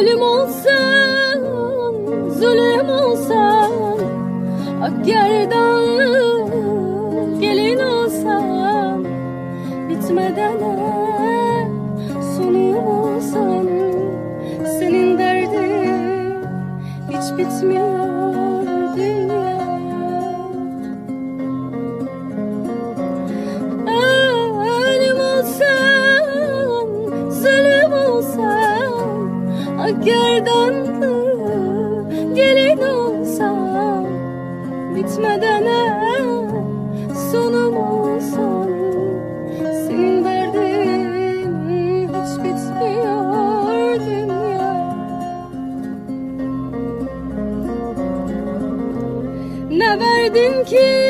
Ölüm olsan, zulüm olsan Ak gerdanlı gelin olsan Bitmeden hep Ak gerdanlı gelin olsan Bitmeden hep sonum olsan Senin derdin hiç bitmiyor dünya. Ne verdin ki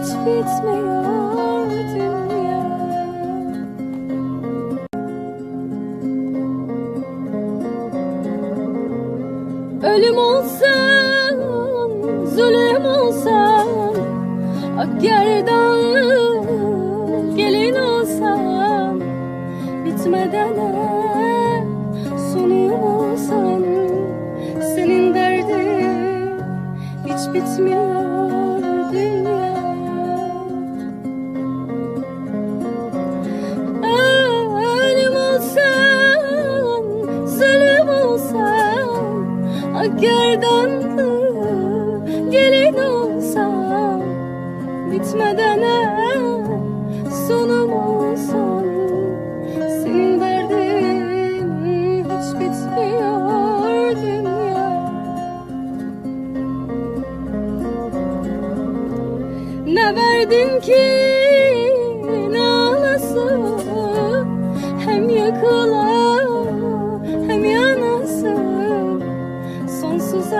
hiç bitmiyor dünya. Ölüm olsan, zulüm olsan Ak gerdanlı gelin olsan Bitmeden hep sonum olsan Senin derdin hiç bitmiyor dünya Ak gerdanlı gelin olsan Bitmeden hep sonum olsan Senin derdin hiç bitmiyor dünya. Ne verdin ki ne alasın Hem yakıla